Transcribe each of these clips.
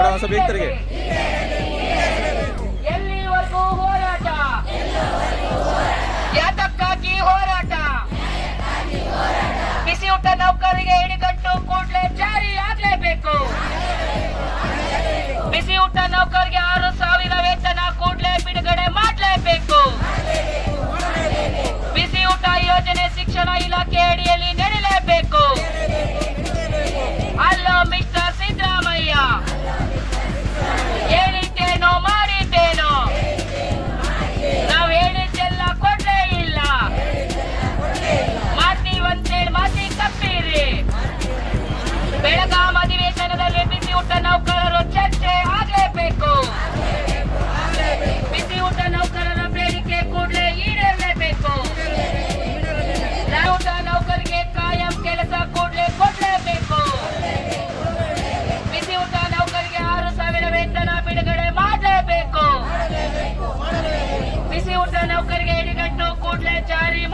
ಸ್ವಲ್ಪ ಬೇಕ್ತರಿಗೆ ಯಾತಕ್ಕಾಗಿ ಹೋರಾಟ? ಬಿಸಿ ಊಟ ನೌಕರಿಗೆ ಹಿಡಿಗಟ್ಟು ಕೂಡಲೇ ಜಾರಿ ಆಗ್ಲೇಬೇಕು. ಬಿಸಿ ಊಟ ನೌಕರಿಗೆ ಆರು ಸಾವಿರ ವೇತನ ಕೂಡಲೇ ಬಿಡುಗಡೆ ಮಾಡಲೇಬೇಕು. ಬಿಸಿ ಊಟ ಯೋಜನೆ ಶಿಕ್ಷಣ ಇಲಾಖೆ ಅಡಿಯಲ್ಲಿ ನಡೀಲೇಬೇಕು.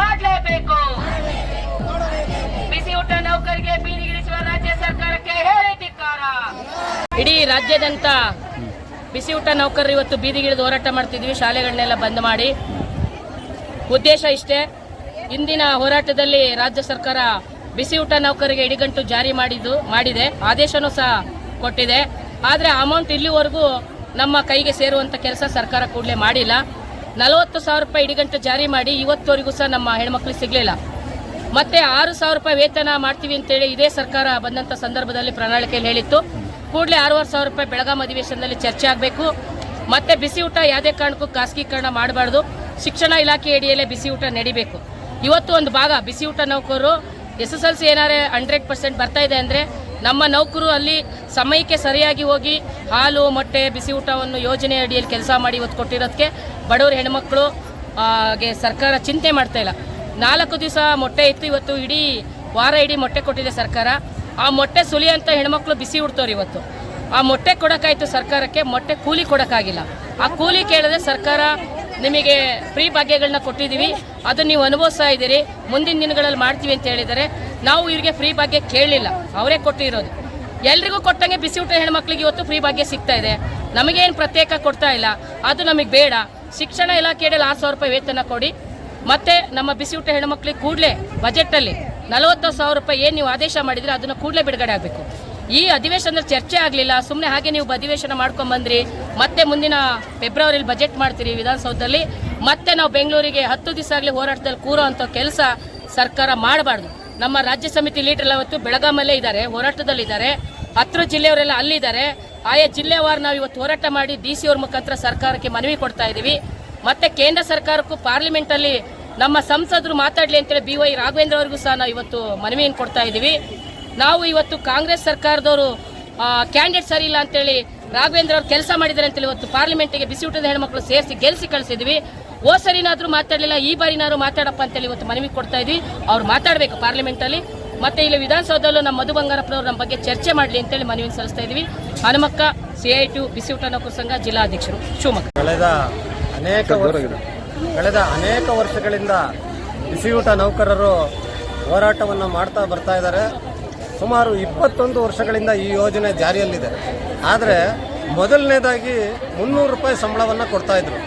ಮಾಡಲೇಬೇಕು. ಬಿಸಿ ಊಟ ನೌಕರಿಗೆ ಬೀದಿಗಿಳಿಸುವ ರಾಜ್ಯ ಸರ್ಕಾರಕ್ಕೆ ಹೇಳಿ ಧಿಕ್ಕಾರ ಇಡೀ ರಾಜ್ಯದಂತ ಬಿಸಿ ಊಟ ನೌಕರರು ಇವತ್ತು ಬೀದಿಗಿಳಿದು ಹೋರಾಟ ಮಾಡ್ತಿದ್ವಿ, ಶಾಲೆಗಳನ್ನೆಲ್ಲ ಬಂದ್ ಮಾಡಿ. ಉದ್ದೇಶ ಇಷ್ಟೇ, ಇಂದಿನ ಹೋರಾಟದಲ್ಲಿ ರಾಜ್ಯ ಸರ್ಕಾರ ಬಿಸಿ ಊಟ ನೌಕರಿಗೆ ಇಡಿಗಂಟು ಜಾರಿ ಮಾಡಿದ್ದು, ಮಾಡಿದೆ. ಆದೇಶನೂ ಸಹ ಕೊಟ್ಟಿದೆ. ಆದರೆ ಅಮೌಂಟ್ ಇಲ್ಲಿವರೆಗೂ ನಮ್ಮ ಕೈಗೆ ಸೇರುವಂಥ ಕೆಲಸ ಸರ್ಕಾರ ಕೂಡಲೇ ಮಾಡಿಲ್ಲ. ನಲವತ್ತು ಸಾವಿರ ರೂಪಾಯಿ ಇಡಿಗಂಟು ಜಾರಿ ಮಾಡಿ ಇವತ್ತುವರೆಗೂ ಸಹ ನಮ್ಮ ಹೆಣ್ಮಕ್ಳಿಗೆ ಸಿಗಲಿಲ್ಲ. ಮತ್ತೆ ಆರು ಸಾವಿರ ರೂಪಾಯಿ ವೇತನ ಮಾಡ್ತೀವಿ ಅಂತೇಳಿ ಇದೇ ಸರ್ಕಾರ ಬಂದಂತ ಸಂದರ್ಭದಲ್ಲಿ ಪ್ರಣಾಳಿಕೆಯಲ್ಲಿ ಹೇಳಿತ್ತು. ಕೂಡಲೇ ಆರೂವರೆ ಸಾವಿರ ರೂಪಾಯಿ ಬೆಳಗಾಂ ಅಧಿವೇಶನದಲ್ಲಿ ಚರ್ಚೆ ಆಗಬೇಕು. ಮತ್ತೆ ಬಿಸಿ ಊಟ ಯಾವುದೇ ಕಾರಣಕ್ಕೂ ಖಾಸಗೀಕರಣ ಮಾಡಬಾರ್ದು. ಶಿಕ್ಷಣ ಇಲಾಖೆ ಅಡಿಯಲ್ಲೇ ಬಿಸಿ ಊಟ ನಡಿಬೇಕು. ಇವತ್ತು ಒಂದು ಭಾಗ, ಬಿಸಿ ಊಟ ನೌಕರರು ಎಸ್ ಎಸ್ ಎಲ್ ಸಿ ಏನಾರೇ ಹಂಡ್ರೆಡ್ ಪರ್ಸೆಂಟ್ ಬರ್ತಾ ಇದೆ ಅಂದರೆ ನಮ್ಮ ನೌಕರು ಅಲ್ಲಿ ಸಮಯಕ್ಕೆ ಸರಿಯಾಗಿ ಹೋಗಿ ಹಾಲು, ಮೊಟ್ಟೆ, ಬಿಸಿ ಊಟವನ್ನು ಯೋಜನೆ ಅಡಿಯಲ್ಲಿ ಕೆಲಸ ಮಾಡಿ ಇವತ್ತು ಕೊಟ್ಟಿರೋದಕ್ಕೆ ಬಡವರ ಹೆಣ್ಮಕ್ಳು ಗೆ ಸರ್ಕಾರ ಚಿಂತೆ ಮಾಡ್ತಾ ಇಲ್ಲ. ನಾಲ್ಕು ದಿವಸ ಮೊಟ್ಟೆ ಇತ್ತು, ಇವತ್ತು ಇಡೀ ವಾರ ಇಡೀ ಮೊಟ್ಟೆ ಕೊಟ್ಟಿದೆ ಸರ್ಕಾರ. ಆ ಮೊಟ್ಟೆ ಸುಲಿಯಂತ ಹೆಣ್ಮಕ್ಳು ಬಿಸಿ ಉಡ್ತವ್ರು ಇವತ್ತು. ಆ ಮೊಟ್ಟೆ ಕೊಡೋಕ್ಕಾಯ್ತು ಸರ್ಕಾರಕ್ಕೆ, ಮೊಟ್ಟೆ ಕೂಲಿ ಕೊಡೋಕ್ಕಾಗಿಲ್ಲ. ಆ ಕೂಲಿ ಕೇಳಿದ್ರೆ ಸರ್ಕಾರ ನಿಮಗೆ ಫ್ರೀ ಭಾಗ್ಯಗಳನ್ನ ಕೊಟ್ಟಿದ್ದೀವಿ. ಅದು ನೀವು ಅನುಭವಿಸ್ತಾ ಇದ್ದೀರಿ. ಮುಂದಿನ ದಿನಗಳಲ್ಲಿ ಮಾಡ್ತೀವಿ ಅಂತ ಹೇಳಿದರೆ ನಾವು ಇವರಿಗೆ ಫ್ರೀ ಭಾಗ್ಯ ಕೇಳಲಿಲ್ಲ. ಅವರೇ ಕೊಟ್ಟಿರೋದು. ಎಲ್ರಿಗೂ ಕೊಟ್ಟಂಗೆ ಬಿಸಿ ಊಟ ಹೆಣ್ಮಕ್ಳಿಗೆ ಇವತ್ತು ಫ್ರೀ ಭಾಗ್ಯ ಸಿಗ್ತಾ ಇದೆ. ನಮಗೇನು ಪ್ರತ್ಯೇಕ ಕೊಡ್ತಾ ಇಲ್ಲ. ಅದು ನಮಗೆ ಬೇಡ. ಶಿಕ್ಷಣ ಇಲಾಖೆಯಲ್ಲಿ ಆರು ಸಾವಿರ ರೂಪಾಯಿ ವೇತನ ಕೊಡಿ. ಮತ್ತೆ ನಮ್ಮ ಬಿಸಿಯೂಟ ಊಟ ಹೆಣ್ಮಕ್ಳಿಗೆ ಕೂಡಲೇ ಬಜೆಟಲ್ಲಿ ನಲವತ್ತು ಸಾವಿರ ರೂಪಾಯಿ ಏನು ನೀವು ಆದೇಶ ಮಾಡಿದ್ರೆ ಅದನ್ನು ಕೂಡಲೇ ಬಿಡುಗಡೆ ಆಗಬೇಕು. ಈ ಅಧಿವೇಶನದಲ್ಲಿ ಚರ್ಚೆ ಆಗಲಿಲ್ಲ ಸುಮ್ಮನೆ ಹಾಗೆ ನೀವು ಅಧಿವೇಶನ ಮಾಡ್ಕೊಂಡ್ ಬಂದ್ರಿ, ಮತ್ತೆ ಮುಂದಿನ ಫೆಬ್ರವರಿಲಿ ಬಜೆಟ್ ಮಾಡ್ತೀರಿ ವಿಧಾನಸೌಧದಲ್ಲಿ, ಮತ್ತೆ ನಾವು ಬೆಂಗಳೂರಿಗೆ ಹತ್ತು ದಿವಸ ಆಗಲಿ ಹೋರಾಟದಲ್ಲಿ ಕೂರೋ ಕೆಲಸ ಸರ್ಕಾರ ಮಾಡಬಾರ್ದು. ನಮ್ಮ ರಾಜ್ಯ ಸಮಿತಿ ಲೀಡರ್ ಅವತ್ತು ಬೆಳಗಾಮಲ್ಲೇ ಇದ್ದಾರೆ, ಹೋರಾಟದಲ್ಲಿದ್ದಾರೆ. ಹತ್ತಿರ ಜಿಲ್ಲೆಯವರೆಲ್ಲ ಅಲ್ಲಿದ್ದಾರೆ. ಆಯಾ ಜಿಲ್ಲೆವಾರು ನಾವು ಇವತ್ತು ಹೋರಾಟ ಮಾಡಿ ಡಿ ಸಿ ಅವ್ರ ಮುಖಾಂತರ ಸರ್ಕಾರಕ್ಕೆ ಮನವಿ ಕೊಡ್ತಾ ಇದ್ದೀವಿ. ಮತ್ತೆ ಕೇಂದ್ರ ಸರ್ಕಾರಕ್ಕೂ ಪಾರ್ಲಿಮೆಂಟಲ್ಲಿ ನಮ್ಮ ಸಂಸದರು ಮಾತಾಡ್ಲಿ ಅಂತೇಳಿ ಬಿ ವೈ ರಾಘವೇಂದ್ರ ಅವರಿಗೂ ಸಹ ನಾವು ಇವತ್ತು ಮನವಿಯನ್ನು ಕೊಡ್ತಾ ಇದ್ದೀವಿ. ನಾವು ಇವತ್ತು ಕಾಂಗ್ರೆಸ್ ಸರ್ಕಾರದವರು ಕ್ಯಾಂಡಿಡೇಟ್ ಸರಿ ಇಲ್ಲ ಅಂತೇಳಿ ರಾಘವೇಂದ್ರ ಅವ್ರು ಕೆಲಸ ಮಾಡಿದ್ದಾರೆ ಅಂತೇಳಿ ಇವತ್ತು ಪಾರ್ಲಿಮೆಂಟಿಗೆ ಬಿಸಿ ಊಟದ ಹೆಣ್ಮಕ್ಳು ಸೇರಿಸಿ ಗೆಲ್ಸಿ ಕಳಿಸಿದ್ವಿ. ಓ ಸರಿನಾದ್ರೂ ಮಾತಾಡಲಿಲ್ಲ, ಈ ಬಾರಿನಾದ್ರು ಮಾತಾಡಪ್ಪ ಅಂತೇಳಿ ಇವತ್ತು ಮನವಿ ಕೊಡ್ತಾ ಇದ್ವಿ. ಅವ್ರು ಮಾತಾಡಬೇಕು ಪಾರ್ಲಿಮೆಂಟಲ್ಲಿ ಮತ್ತೆ ಇಲ್ಲಿ ವಿಧಾನಸೌಧದಲ್ಲೂ ನಮ್ಮ ಮಧು ಬಂಗಾರಪ್ಪನವರು ನಮ್ಮ ಬಗ್ಗೆ ಚರ್ಚೆ ಮಾಡಲಿ ಅಂತೇಳಿ ಮನವಿ ಸಲ್ಲಿಸ್ತಾ ಇದ್ದೀವಿ. ಹನುಮಕ್ಕ ಸಿ ಐ ಟು ಬಿಸಿ ಊಟ ನೌಕರ ಸಂಘ ಜಿಲ್ಲಾಧ್ಯಕ್ಷರು ಶಿವಮೊಗ್ಗ. ಕಳೆದ ಅನೇಕ ವರ್ಷ ಕಳೆದ ಅನೇಕ ವರ್ಷಗಳಿಂದ ಬಿಸಿಯೂಟ ನೌಕರರು ಹೋರಾಟವನ್ನು ಮಾಡ್ತಾ ಬರ್ತಾ ಇದ್ದಾರೆ. ಸುಮಾರು ಇಪ್ಪತ್ತೊಂದು ವರ್ಷಗಳಿಂದ ಈ ಯೋಜನೆ ಜಾರಿಯಲ್ಲಿದೆ. ಆದರೆ ಮೊದಲನೇದಾಗಿ ಮುನ್ನೂರು ರೂಪಾಯಿ ಸಂಬಳವನ್ನು ಕೊಡ್ತಾ ಇದ್ರು.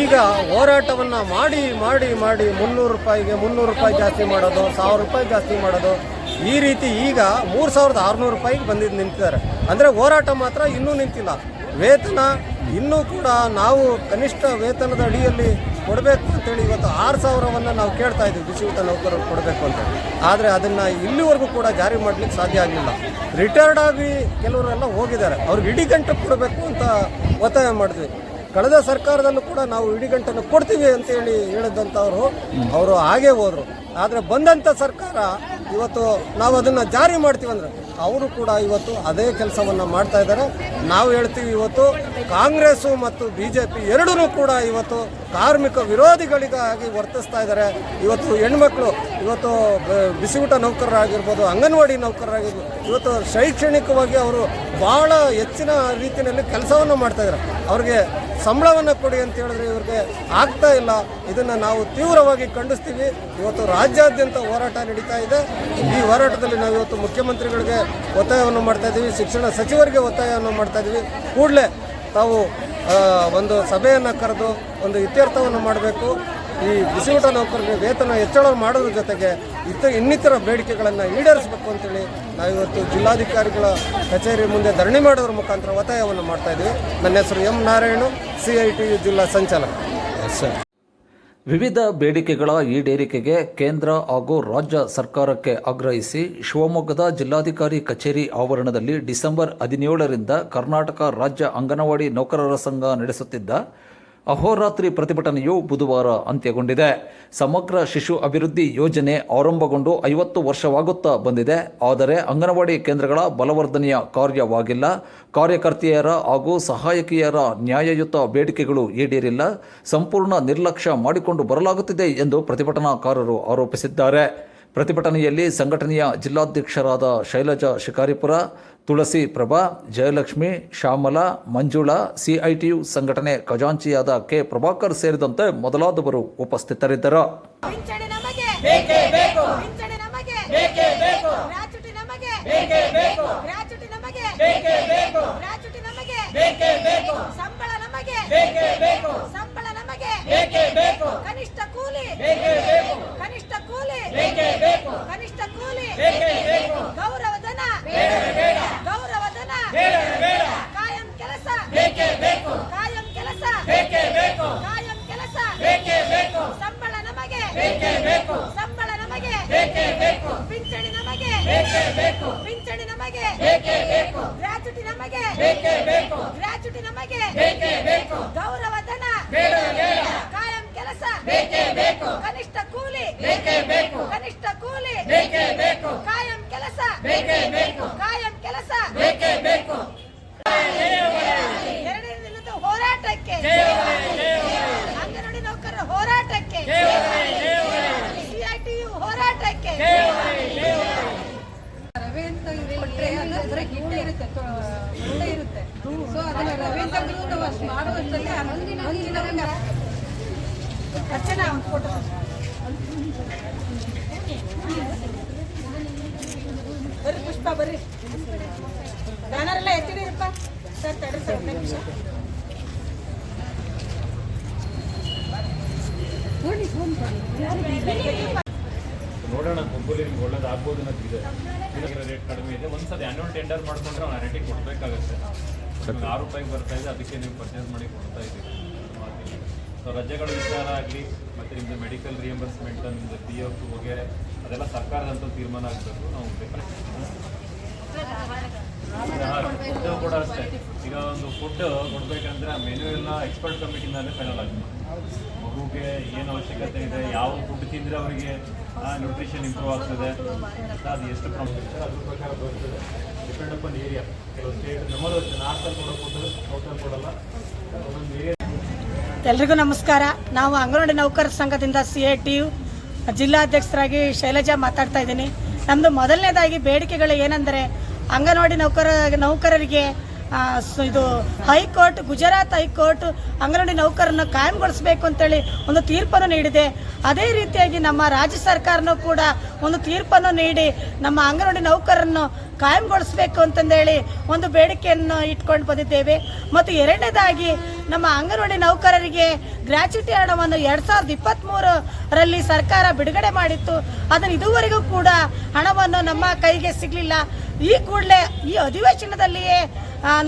ಈಗ ಹೋರಾಟವನ್ನು ಮಾಡಿ ಮಾಡಿ ಮಾಡಿ ಮುನ್ನೂರು ರೂಪಾಯಿಗೆ ಮುನ್ನೂರು ರೂಪಾಯಿ ಜಾಸ್ತಿ ಮಾಡೋದು, ಸಾವಿರ ರೂಪಾಯಿ ಜಾಸ್ತಿ ಮಾಡೋದು, ಈ ರೀತಿ ಈಗ ಮೂರು ಸಾವಿರದ ಆರುನೂರು ರೂಪಾಯಿಗೆ ಬಂದಿದ್ದು ನಿಂತಿದ್ದಾರೆ. ಅಂದರೆ ಹೋರಾಟ ಮಾತ್ರ ಇನ್ನೂ ನಿಂತಿಲ್ಲ. ವೇತನ ಇನ್ನೂ ಕೂಡ ನಾವು ಕನಿಷ್ಠ ವೇತನದ ಅಡಿಯಲ್ಲಿ ಕೊಡಬೇಕು ಅಂತೇಳಿ ಇವತ್ತು ಆರು ಸಾವಿರವನ್ನು ನಾವು ಕೇಳ್ತಾ ಇದ್ದೀವಿ. ಬಿಸಿ ಊಟ ನೌಕರರು ಕೊಡಬೇಕು ಅಂತ ಆದರೆ ಅದನ್ನು ಇಲ್ಲಿವರೆಗೂ ಕೂಡ ಜಾರಿ ಮಾಡಲಿಕ್ಕೆ ಸಾಧ್ಯ ಆಗಲಿಲ್ಲ. ರಿಟೈರ್ಡ್ ಆಗಿ ಕೆಲವರೆಲ್ಲ ಹೋಗಿದ್ದಾರೆ. ಅವ್ರಿಗೆ ಇಡೀ ಗಂಟೆ ಕೊಡಬೇಕು ಅಂತ ಒತ್ತಾಯ ಮಾಡಿದ್ವಿ ಕಳೆದ ಸರ್ಕಾರದಲ್ಲೂ ಕೂಡ ನಾವು ಇಡೀ ಗಂಟನ್ನು ಕೊಡ್ತೀವಿ ಅಂತೇಳಿ ಹೇಳಿದಂಥವ್ರು ಅವರು ಹಾಗೆ ಹೋದರು. ಆದರೆ ಬಂದಂಥ ಸರ್ಕಾರ ಇವತ್ತು ನಾವು ಅದನ್ನು ಜಾರಿ ಮಾಡ್ತೀವಂದ್ರೆ ಅವರು ಕೂಡ ಇವತ್ತು ಅದೇ ಕೆಲಸವನ್ನು ಮಾಡ್ತಾ ಇದ್ದಾರೆ. ನಾವು ಹೇಳ್ತೀವಿ ಇವತ್ತು ಕಾಂಗ್ರೆಸ್ಸು ಮತ್ತು ಬಿ ಜೆ ಪಿ ಎರಡೂ ಕೂಡ ಇವತ್ತು ಕಾರ್ಮಿಕ ವಿರೋಧಿಗಳಿಗಾಗಿ ವರ್ತಿಸ್ತಾ ಇದ್ದಾರೆ. ಇವತ್ತು ಹೆಣ್ಮಕ್ಳು, ಇವತ್ತು ಬಿಸಿಯೂಟ ನೌಕರರಾಗಿರ್ಬೋದು, ಅಂಗನವಾಡಿ ನೌಕರರಾಗಿರ್ಬೋದು, ಇವತ್ತು ಶೈಕ್ಷಣಿಕವಾಗಿ ಅವರು ಭಾಳ ಹೆಚ್ಚಿನ ರೀತಿಯಲ್ಲಿ ಕೆಲಸವನ್ನು ಮಾಡ್ತಾ ಇದ್ದಾರೆ. ಅವ್ರಿಗೆ ಸಂಬಳವನ್ನು ಕೊಡಿ ಅಂತ ಹೇಳಿದ್ರೆ ಇವ್ರಿಗೆ ಆಗ್ತಾ ಇಲ್ಲ. ಇದನ್ನು ನಾವು ತೀವ್ರವಾಗಿ ಖಂಡಿಸ್ತೀವಿ. ಇವತ್ತು ರಾಜ್ಯಾದ್ಯಂತ ಹೋರಾಟ ನಡೀತಾ ಇದೆ. ಈ ಹೋರಾಟದಲ್ಲಿ ನಾವು ಇವತ್ತು ಮುಖ್ಯಮಂತ್ರಿಗಳಿಗೆ ಒತ್ತಾಯವನ್ನು ಮಾಡ್ತಾ ಇದ್ದೀವಿ ಶಿಕ್ಷಣ ಸಚಿವರಿಗೆ ಒತ್ತಾಯವನ್ನು ಮಾಡ್ತಾ ಇದ್ದೀವಿ ಕೂಡಲೇ ತಾವು ಒಂದು ಸಭೆಯನ್ನು ಕರೆದು ಒಂದು ಇತ್ಯರ್ಥವನ್ನು ಮಾಡಬೇಕು. ಈ ಬಿಸಿಯೂಟ ನೌಕರರಿಗೆ ವೇತನ ಹೆಚ್ಚಳ ಮಾಡೋದ್ರ ಜೊತೆಗೆ ಇತ ಇನ್ನಿತರ ಬೇಡಿಕೆಗಳನ್ನು ಈಡೇರಿಸಬೇಕು ಅಂತೇಳಿ ನಾವಿವತ್ತು ಜಿಲ್ಲಾಧಿಕಾರಿಗಳ ಕಚೇರಿ ಮುಂದೆ ಧರಣಿ ಮಾಡೋದ್ರ ಮುಖಾಂತರ ಒತ್ತಾಯವನ್ನು ಮಾಡ್ತಾ ಇದ್ದೀವಿ ನನ್ನ ಹೆಸರು M Narayanu C I T ಜಿಲ್ಲಾ ಸಂಚಾಲಕ ವಿವಿಧ ಬೇಡಿಕೆಗಳ ಈಡೇರಿಕೆಗೆ ಕೇಂದ್ರ ಹಾಗೂ ರಾಜ್ಯ ಸರ್ಕಾರಕ್ಕೆ ಆಗ್ರಹಿಸಿ ಶಿವಮೊಗ್ಗದ ಜಿಲ್ಲಾಧಿಕಾರಿ ಕಚೇರಿ ಆವರಣದಲ್ಲಿ ಡಿಸೆಂಬರ್ ಹದಿನೇಳರಿಂದ ಕರ್ನಾಟಕ ರಾಜ್ಯ ಅಂಗನವಾಡಿ ನೌಕರರ ಸಂಘ ನಡೆಸುತ್ತಿದ್ದ ಅಹೋರಾತ್ರಿ ಪ್ರತಿಭಟನೆಯು ಬುಧವಾರ ಅಂತ್ಯಗೊಂಡಿದೆ. ಸಮಗ್ರ ಶಿಶು ಅಭಿವೃದ್ಧಿ ಯೋಜನೆ ಆರಂಭಗೊಂಡು ಐವತ್ತು ವರ್ಷವಾಗುತ್ತಾ ಬಂದಿದೆ. ಆದರೆ ಅಂಗನವಾಡಿ ಕೇಂದ್ರಗಳ ಬಲವರ್ಧನೆಯ ಕಾರ್ಯವಾಗಿಲ್ಲ. ಕಾರ್ಯಕರ್ತೆಯರ ಹಾಗೂ ಸಹಾಯಕಿಯರ ನ್ಯಾಯಯುತ ಬೇಡಿಕೆಗಳು ಈಡೇರಿಲ್ಲ. ಸಂಪೂರ್ಣ ನಿರ್ಲಕ್ಷ್ಯ ಮಾಡಿಕೊಂಡು ಬರಲಾಗುತ್ತಿದೆ ಎಂದು ಪ್ರತಿಭಟನಾಕಾರರು ಆರೋಪಿಸಿದ್ದಾರೆ. ಪ್ರತಿಭಟನೆಯಲ್ಲಿ ಸಂಘಟನೆಯ ಜಿಲ್ಲಾಧ್ಯಕ್ಷರಾದ ಶೈಲಜಾ ಶಿಕಾರಿಪುರ ತುಳಸಿ ಪ್ರಭಾ ಜಯಲಕ್ಷ್ಮಿ ಶ್ಯಾಮಲಾ ಮಂಜುಳಾ ಸಿಐಟಿಯು ಸಂಘಟನೆ ಖಜಾಂಚಿಯಾದ ಕೆ. ಪ್ರಭಾಕರ್ ಸೇರಿದಂತೆ ಮೊದಲಾದವರು ಉಪಸ್ಥಿತರಿದ್ದರು. ಪಿಂಚಣಿ ನಮಗೆ! ಬೇಕೇ ಬೇಕು! ಪಿಂಚಣಿ ನಮಗೆ! ಬೇಕೇ ಬೇಕು! ಗ್ರಾಚ್ಯುಟಿ ನಮಗೆ! ಬೇಕೇ ಬೇಕು! ಗ್ರಾಚ್ಯುಟಿ ನಮಗೆ! ಬೇಕೇ ಬೇಕು! ಗ್ರಾಚ್ಯುಟಿ ನಮಗೆ! ಬೇಕೇ ಬೇಕು! ಸಂಬಳ ನಮಗೆ! ಬೇಕೇ ಬೇಕು! ಸಂಬಳ ನಮಗೆ! ಬೇಕೇ ಬೇಕು! ಕನಿಷ್ಠ ಕೂಲಿ! ಬೇಕೇ ಬೇಕು! ಕನಿಷ್ಠ ಕೂಲಿ. ಬೇಕು ಕನಿಷ್ಠ ಕೂಲಿ. ಗೌರವಧನ ಗೌರವಧನ ಬೇಡ ಬೇಡ ಕಾಯಂ ಕೆಲಸ ಬೇಕೇ ಬೇಕು ಕಾಯಂ ಕೆಲಸ ಬೇಕೇ ಬೇಕು ಕಾಯಂ ಕೆಲಸ ಬೇಕೇ ಬೇಕು ಸಂಬಳ ನಮಗೆ ಬೇಕೇ ಬೇಕು ಸಂಬಳ ನಮಗೆ ಬೇಕೇ ಬೇಕು ಪಿಂಚಣಿ ನಮಗೆ ಬೇಕೇ ಬೇಕು ಪಿಂಚಣಿ ನಮಗೆ ಬೇಕೇ ಬೇಕು ಗ್ರಾಚ್ಯುಟಿ ನಮಗೆ ಬೇಕೇ ಬೇಕು ಗ್ರಾಚ್ಯುಟಿ ನಮಗೆ ಬೇಕೇ ಬೇಕು ಗೌರವಧನ ಬೇಡ ಬೇಡ ಕಾಯಂ ಕೆಲಸ ಬೇಕೇ ಬೇಕು ಕನಿಷ್ಠ ಕೂಲಿ ಬೇಕೇ ಬೇಕು ಕನಿಷ್ಠ ಕೂಲಿ ಬೇಕೇ ಬೇಕು ಕಾಯಂ ಕೆಲಸ ಬೇಕೇ ಬೇಕು. ಕಾಯಂ ಕೆಲಸ. ಬೇಕೇ ಬೇಕು. ಎರಡನೇ ದಿನದ ಹೋರಾಟಕ್ಕೆ. ಅಂಗನವಾಡಿ ನೌಕರರ ಹೋರಾಟಕ್ಕೆ. ಸಿಐಟಿಯು ಹೋರಾಟಕ್ಕೆ. ರವೆ ಅಂತ ಕೊಟ್ರೆ ಅದು ಅದರ ಹಿಟ್ಟೆ ಇರುತ್ತೆ ಒಳ್ಳೆ ಇರುತ್ತೆ. ಸೊ ಅದನ್ನ ರವೆ ನಾವು ಅರ್ಚನಾ ಫೋಟೋ ಬರ್ರಿ ಪುಷ್ಪ ಬರ್ರಿ. ಬ್ಯಾನರ್ ಎಲ್ಲ ಎತ್ತಿಡಿರಪ್ಪ ಸರ್ ತಡ್ರಿ ಸರ್ ಒಂದೇ ನಿಮಿಷ. ನೋಡೋಣ ಒಬ್ಬಲ್ಲಿ ನಿಮ್ಗೆ ಒಳ್ಳೇದು ಆಗ್ಬೋದು ಅನ್ನೋದಿದೆ ರೇಟ್ ಕಡಿಮೆ ಇದೆ. ಒಂದ್ಸತಿ ಆನ್ಯುವಲ್ ಟೆಂಡರ್ ಮಾಡ್ಕೊಂಡ್ರೆ ಅವ್ನು ಆ ರೇಟಿಗೆ ಕೊಡಬೇಕಾಗುತ್ತೆ. ಆರು ರೂಪಾಯಿಗೆ ಬರ್ತಾ ಇದೆ ಅದಕ್ಕೆ ನೀವು ಪರ್ಚೇಸ್ ಮಾಡಿ ಕೊಡ್ತಾ ಇದ್ದೀವಿ ಸೊ ರಜೆಗಳ ವಿಚಾರ ಆಗಲಿ ಮತ್ತು ನಿಮ್ಮದು ಮೆಡಿಕಲ್ ರಿಯಂಬರ್ಸ್ಮೆಂಟ್ ನಿಮ್ಮದು ಪಿ ಎಫ್ ವಗೇರೆ ಅದೆಲ್ಲ ಸರ್ಕಾರದಂತ ತೀರ್ಮಾನ ಆಗಬೇಕು. ನಾವು ಫುಡ್ ಕೂಡ ಅಷ್ಟೇ. ಈಗ ಒಂದು ಫುಡ್ ಕೊಡ್ಬೇಕಂದ್ರೆ ಆ ಮೆನು ಎಲ್ಲ ಎಕ್ಸ್ಪರ್ಟ್ ಕಮಿಟಿನಲ್ಲೇ ಫೈನಲ್ ಆಗುತ್ತೆ ಮಗುಗೆ ಏನು ಅವಶ್ಯಕತೆ ಇದೆ ಯಾವ ಫುಡ್ ತಿಂದರೆ ಅವರಿಗೆ ನ್ಯೂಟ್ರಿಷನ್ ಇಂಪ್ರೂವ್ ಆಗ್ತದೆ. ಅದು ಎಷ್ಟು ಪ್ರಮಾಣ ಅದ್ರ ಪ್ರಕಾರ ಬರ್ತದೆ. ಡಿಪೆಂಡ್ ಅಪಾನ್ ಏರಿಯಾ ಕೆಲವು ಸ್ಟೇಟ್ ನಮ್ಮದು ಅಷ್ಟೇ. ನಾರ್ತಲ್ಲಿ ಕೊಡೋ ಫುಡ್ ಸೌತಲ್ಲಿ ಕೊಡಲ್ಲ. ಒಂದೊಂದು ಏರಿಯಾ ಎಲ್ರಿಗೂ ನಮಸ್ಕಾರ. ನಾವು ಅಂಗನವಾಡಿ ನೌಕರರ ಸಂಘದಿಂದ ಸಿ ಎ ಟಿ ಯು ಜಿಲ್ಲಾಧ್ಯಕ್ಷರಾಗಿ ಶೈಲಜಾ ಮಾತಾಡ್ತಾ ಇದ್ದೀನಿ. ನಮ್ಮದು ಮೊದಲನೇದಾಗಿ ಬೇಡಿಕೆಗಳು ಏನೆಂದರೆ ಅಂಗನವಾಡಿ ನೌಕರ, ನೌಕರರಿಗೆ ಇದು high court, Gujarat high court anganwadi ನೌಕರನ್ನ ಕಾಯಂಗೊಳಿಸಬೇಕು ಅಂತೇಳಿ ಒಂದು ತೀರ್ಪನ್ನು ನೀಡಿದೆ. ಅದೇ ರೀತಿಯಾಗಿ ನಮ್ಮ ರಾಜ್ಯ ಸರ್ಕಾರನೂ ಕೂಡ ಒಂದು ತೀರ್ಪನ್ನು ನೀಡಿ ನಮ್ಮ ಅಂಗನವಾಡಿ ನೌಕರರನ್ನು ಕಾಯಂಗೊಳಿಸಬೇಕು ಅಂತಂದೇಳಿ ಒಂದು ಬೇಡಿಕೆಯನ್ನು ಇಟ್ಕೊಂಡು ಬಂದಿದ್ದೇವೆ. ಮತ್ತು ಎರಡನೇದಾಗಿ ನಮ್ಮ ಅಂಗನವಾಡಿ ನೌಕರರಿಗೆ ಗ್ರ್ಯಾಚ್ಯುಟಿ ಹಣವನ್ನು ಎರಡು ಸಾವಿರದ ಇಪ್ಪತ್ತ್ಮೂರರಲ್ಲಿ ಸರ್ಕಾರ ಬಿಡುಗಡೆ ಮಾಡಿತ್ತು. ಅದನ್ನು ಇದುವರೆಗೂ ಕೂಡ ಹಣವನ್ನು ನಮ್ಮ ಕೈಗೆ ಸಿಗಲಿಲ್ಲ. ಈ ಕೂಡಲೇ ಈ ಅಧಿವೇಶನದಲ್ಲಿಯೇ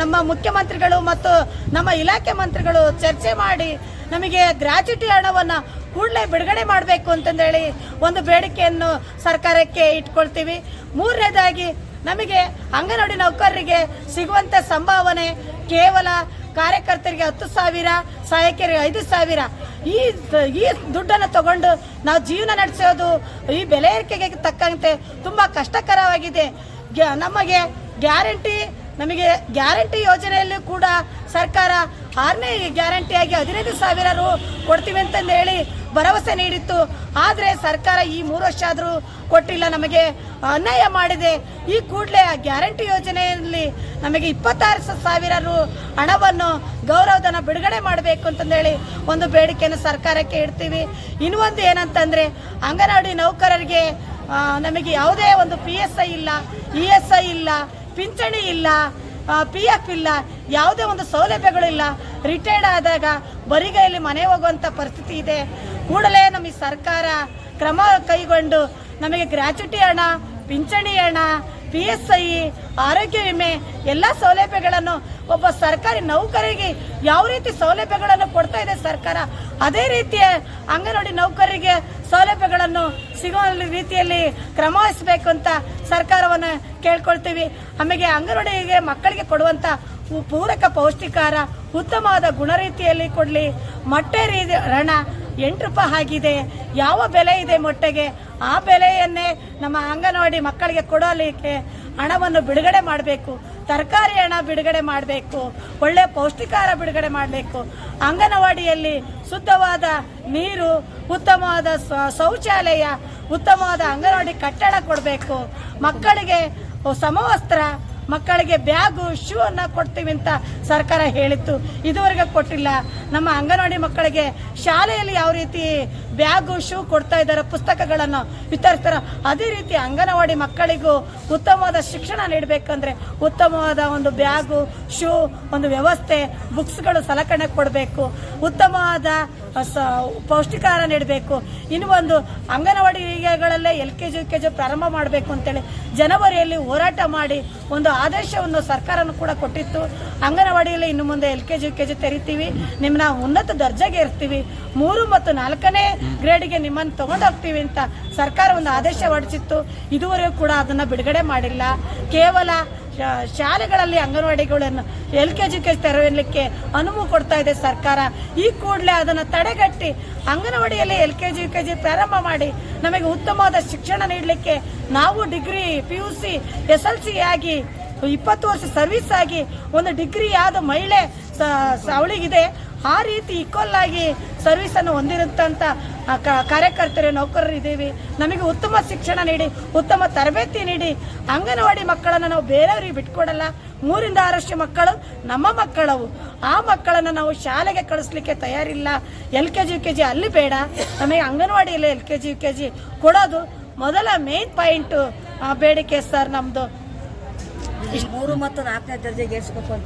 ನಮ್ಮ ಮುಖ್ಯಮಂತ್ರಿಗಳು ಮತ್ತು ನಮ್ಮ ಇಲಾಖೆ ಮಂತ್ರಿಗಳು ಚರ್ಚೆ ಮಾಡಿ ನಮಗೆ ಗ್ರಾಚ್ಯುಟಿ ಹಣವನ್ನು ಕೂಡಲೇ ಬಿಡುಗಡೆ ಮಾಡಬೇಕು ಅಂತಂದೇಳಿ ಒಂದು ಬೇಡಿಕೆಯನ್ನು ಸರ್ಕಾರಕ್ಕೆ ಇಟ್ಕೊಳ್ತೀವಿ. ಮೂರನೇದಾಗಿ ನಮಗೆ ಅಂಗನವಾಡಿ ನೌಕರರಿಗೆ ಸಿಗುವಂಥ ಸಂಭಾವನೆ ಕೇವಲ ಕಾರ್ಯಕರ್ತರಿಗೆ ಹತ್ತು ಸಾವಿರ ಸಹಾಯಕರಿಗೆ ಐದು ಸಾವಿರ. ಈ ಈ ದುಡ್ಡನ್ನು ತಗೊಂಡು ನಾವು ಜೀವನ ನಡೆಸೋದು ಈ ಬೆಲೆ ಏರಿಕೆಗೆ ತಕ್ಕಂತೆ ತುಂಬ ಕಷ್ಟಕರವಾಗಿದೆ. ನಮಗೆ ಗ್ಯಾರಂಟಿ ನಮಗೆ ಗ್ಯಾರಂಟಿ ಯೋಜನೆಯಲ್ಲೂ ಕೂಡ ಸರ್ಕಾರ ಆರನೇ ಗ್ಯಾರಂಟಿಯಾಗಿ ಹದಿನೈದು ಸಾವಿರ ರು ಕೊಡ್ತೀವಿ ಅಂತಂದು ಹೇಳಿ ಭರವಸೆ ನೀಡಿತ್ತು. ಆದರೆ ಸರ್ಕಾರ ಈ ಮೂರು ವರ್ಷ ಆದರೂ ಕೊಟ್ಟಿಲ್ಲ, ನಮಗೆ ಅನ್ಯಾಯ ಮಾಡಿದೆ. ಈ ಕೂಡಲೇ ಆ ಗ್ಯಾರಂಟಿ ಯೋಜನೆಯಲ್ಲಿ ನಮಗೆ ಇಪ್ಪತ್ತಾರು ಸಾವಿರ ರು ಹಣವನ್ನು ಗೌರವಧನ ಬಿಡುಗಡೆ ಮಾಡಬೇಕು ಅಂತಂದೇಳಿ ಒಂದು ಬೇಡಿಕೆಯನ್ನು ಸರ್ಕಾರಕ್ಕೆ ಇಡ್ತೀವಿ. ಇನ್ನೊಂದು ಏನಂತಂದರೆ, ಅಂಗನವಾಡಿ ನೌಕರರಿಗೆ ನಮಗೆ ಯಾವುದೇ ಒಂದು ಪಿ ಎಸ್ ಐ ಇಲ್ಲ. ಇ ಎಸ್ ಐ ಇಲ್ಲ, ಪಿಂಚಣಿ ಇಲ್ಲ ಪಿ ಎಫ್ ಇಲ್ಲ, ಯಾವುದೇ ಒಂದು ಸೌಲಭ್ಯಗಳಿಲ್ಲ ರಿಟೈರ್ಡ್ ಆದಾಗ ಬರಿಗೈಯಲ್ಲಿ ಮನೆ ಹೋಗುವಂಥ ಪರಿಸ್ಥಿತಿ ಇದೆ. ಕೂಡಲೇ ನಮಗೆ ಸರ್ಕಾರ ಕ್ರಮ ಕೈಗೊಂಡು ನಮಗೆ ಗ್ರ್ಯಾಚುಟಿ ಹಣ, ಪಿಂಚಣಿ ಹಣ ಪಿ ಎಸ್ ಐ ಆರೋಗ್ಯ ವಿಮೆ, ಎಲ್ಲ ಸೌಲಭ್ಯಗಳನ್ನು ಒಬ್ಬ ಸರ್ಕಾರಿ ನೌಕರಿಗೆ ಯಾವ ರೀತಿ ಸೌಲಭ್ಯಗಳನ್ನು ಕೊಡ್ತಾ ಇದೆ ಸರ್ಕಾರ, ಅದೇ ರೀತಿಯ ಅಂಗನವಾಡಿ ನೌಕರರಿಗೆ ಸೌಲಭ್ಯಗಳನ್ನು ಸಿಗುವ ರೀತಿಯಲ್ಲಿ ಕ್ರಮ ವಹಿಸಬೇಕು ಅಂತ ಸರ್ಕಾರವನ್ನು ಕೇಳ್ಕೊಳ್ತೀವಿ. ಆಮೇಲೆ ಅಂಗನವಾಡಿಗೆ ಮಕ್ಕಳಿಗೆ ಕೊಡುವಂಥ ಪೂರಕ ಪೌಷ್ಟಿಕಾರ ಉತ್ತಮವಾದ ಗುಣರೀತಿಯಲ್ಲಿ ಕೊಡಲಿ. ಮೊಟ್ಟೆ ರೀತಿ ರಣ ಎಂಟು ರೂಪಾಯಿ ಆಗಿದೆ. ಯಾವ ಬೆಲೆ ಇದೆ ಮೊಟ್ಟೆಗೆ? ಆ ಬೆಲೆಯನ್ನೇ ನಮ್ಮ ಅಂಗನವಾಡಿ ಮಕ್ಕಳಿಗೆ ಕೊಡಲಿಕ್ಕೆ ಹಣವನ್ನು ಬಿಡುಗಡೆ ಮಾಡಬೇಕು, ತರಕಾರಿ ಹಣ ಬಿಡುಗಡೆ ಮಾಡಬೇಕು, ಒಳ್ಳೆ ಪೌಷ್ಟಿಕಾರ ಬಿಡುಗಡೆ ಮಾಡಬೇಕು. ಅಂಗನವಾಡಿಯಲ್ಲಿ ಶುದ್ಧವಾದ ನೀರು, ಉತ್ತಮವಾದ ಶೌಚಾಲಯ, ಉತ್ತಮವಾದ ಅಂಗನವಾಡಿ ಕಟ್ಟಡ ಕೊಡಬೇಕು. ಮಕ್ಕಳಿಗೆ ಸಮವಸ್ತ್ರ ಮಕ್ಕಳಿಗೆ ಬ್ಯಾಗು ಶೂ ಅನ್ನ ಕೊಡ್ತೀವಿ ಅಂತ ಸರ್ಕಾರ ಹೇಳಿತ್ತು. ಇದುವರೆಗೆ ಕೊಟ್ಟಿಲ್ಲ. ನಮ್ಮ ಅಂಗನವಾಡಿ ಮಕ್ಕಳಿಗೆ ಶಾಲೆಯಲ್ಲಿ ಯಾವ ರೀತಿ ಬ್ಯಾಗು ಶೂ ಕೊಡ್ತಾ ಇದ್ದಾರೆ, ಪುಸ್ತಕಗಳನ್ನು ವಿತರಿಸ್ತಾರೋ, ಅದೇ ರೀತಿ ಅಂಗನವಾಡಿ ಮಕ್ಕಳಿಗೂ ಉತ್ತಮವಾದ ಶಿಕ್ಷಣ ನೀಡಬೇಕಂದ್ರೆ ಉತ್ತಮವಾದ ಒಂದು ಬ್ಯಾಗು ಶೂ ಒಂದು ವ್ಯವಸ್ಥೆ ಬುಕ್ಸ್ಗಳು ಸಲಕರಣೆ ಕೊಡಬೇಕು. ಉತ್ತಮವಾದ ಪೌಷ್ಟಿಕಾಹಾರ ನೀಡಬೇಕು. ಇನ್ನು ಒಂದು ಅಂಗನವಾಡಿಗಳಲ್ಲೇ L K G K G ಪ್ರಾರಂಭ ಮಾಡಬೇಕು ಅಂತೇಳಿ ಜನವರಿಯಲ್ಲಿ ಹೋರಾಟ ಮಾಡಿ ಒಂದು ಆದೇಶವನ್ನು ಸರ್ಕಾರನೂ ಕೂಡ ಕೊಟ್ಟಿತ್ತು. ಅಂಗನವಾಡಿಯಲ್ಲಿ ಇನ್ನು ಮುಂದೆ L K G K G ತೆರಿತೀವಿ. ನಿಮ್ಮನ್ನ ಉನ್ನತ ದರ್ಜೆಗೆ ಇರ್ತೀವಿ. ಮೂರು ಮತ್ತು ನಾಲ್ಕನೇ ಗ್ರೇಡ್ಗೆ ನಿಮ್ಮನ್ನು ತಗೊಂಡೋಗ್ತೀವಿ ಅಂತ ಸರ್ಕಾರ ಒಂದು ಆದೇಶ ಹೊರಡಿಸಿತ್ತು. ಇದುವರೆಗೂ ಕೂಡ ಅದನ್ನು ಬಿಡುಗಡೆ ಮಾಡಿಲ್ಲ. ಕೇವಲ ಶಾಲೆಗಳಲ್ಲಿ ಅಂಗನವಾಡಿಗಳನ್ನು ಎಲ್ ಕೆ ಜಿ ಕೆ ತೆರಲಿಕ್ಕೆ ಅನುವು ಕೊಡ್ತಾ ಇದೆ ಸರ್ಕಾರ. ಈ ಕೂಡಲೇ ಅದನ್ನು ತಡೆಗಟ್ಟಿ ಅಂಗನವಾಡಿಯಲ್ಲಿ L K G K G ಪ್ರಾರಂಭ ಮಾಡಿ ನಮಗೆ ಉತ್ತಮವಾದ ಶಿಕ್ಷಣ ನೀಡಲಿಕ್ಕೆ ನಾವು degree P U C S L C ಆಗಿ ಇಪ್ಪತ್ತು ವರ್ಷ ಸರ್ವಿಸ್ ಆಗಿ ಒಂದು ಡಿಗ್ರಿ ಆದ ಮಹಿಳೆ ಅವಳಿಗಿದೆ. ಆ ರೀತಿ ಈಕ್ವಲ್ ಆಗಿ ಸರ್ವಿಸನ್ನು ಕ- ಕಾರ್ಯಕರ್ತರು, ನೌಕರರು ಇದ್ದೀವಿ. ನಮಗೆ ಉತ್ತಮ ಶಿಕ್ಷಣ ನೀಡಿ, ಉತ್ತಮ ತರಬೇತಿ ನೀಡಿ, ಅಂಗನವಾಡಿ ಮಕ್ಕಳನ್ನು ನಾವು ಬೇರೆಯವರಿಗೆ ಬಿಟ್ಕೊಡಲ್ಲ. ಮೂರಿಂದ ಆರಷ್ಟು ಮಕ್ಕಳು ನಮ್ಮ ಮಕ್ಕಳವು. ಆ ಮಕ್ಕಳನ್ನು ನಾವು ಶಾಲೆಗೆ ಕಳಿಸ್ಲಿಕ್ಕೆ ತಯಾರಿಲ್ಲ. L K G, U K G ಅಲ್ಲಿ ಬೇಡ. ನಮಗೆ ಅಂಗನವಾಡಿಯಲ್ಲಿ L K G, U K G ಕೊಡೋದು ಮೊದಲ ಮೇನ್ ಪಾಯಿಂಟು ಬೇಡಿಕೆ ಸರ್ ನಮ್ಮದು ಮೂರು ಮತ್ತು ನಾಲ್ಕನೇ ದರ್ಜೆಗೆ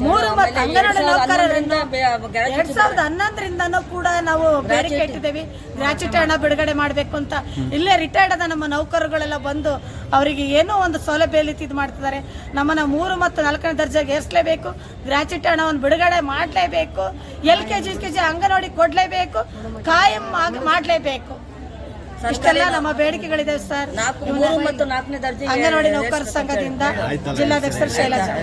ಮೂರು ಮತ್ತು ಅಂಗನವಾಡಿ ನೌಕರರಿಂದ ಎರಡ್ ಸಾವಿರದ ಹನ್ನೊಂದರಿಂದನೂ ಕೂಡ ನಾವು ಬೇಡಿಕೆ ಇಟ್ಟಿದ್ದೇವೆ ಗ್ರಾಚ್ಯುಟಿ ಹಣ ಬಿಡುಗಡೆ ಮಾಡಬೇಕು ಅಂತ. ಇಲ್ಲೇ ರಿಟೈರ್ಡ್ ಆದ ನಮ್ಮ ನೌಕರುಗಳೆಲ್ಲ ಬಂದು ಅವರಿಗೆ ಏನೋ ಒಂದು ಸೌಲಭ್ಯ ಇದು ಮಾಡ್ತಿದ್ದಾರೆ. ನಮ್ಮನ್ನ ಮೂರು ಮತ್ತು ನಾಲ್ಕನೇ ದರ್ಜೆಗೆ ಏರಿಸಲೇಬೇಕು. ಗ್ರಾಚ್ಯುಟಿ ಹಣವನ್ನು ಬಿಡುಗಡೆ ಮಾಡಲೇಬೇಕು. L K G K G anganwadi ಕೊಡಲೇಬೇಕು. ಕಾಯಂ ಮಾಡಲೇಬೇಕು. ಇಷ್ಟೆಲ್ಲ ನಮ್ಮ ಬೇಡಿಕೆಗಳಿದೆ ಸರ್. ನಾಲ್ಕು ಮೂರು ಮತ್ತು ನಾಲ್ಕನೇ ದರ್ಜೆ ಅಂಗನವಾಡಿ ನೌಕರ ಸಂಘದಿಂದ ಜಿಲ್ಲಾಧ್ಯಕ್ಷರು ಶೈಲಜಾ.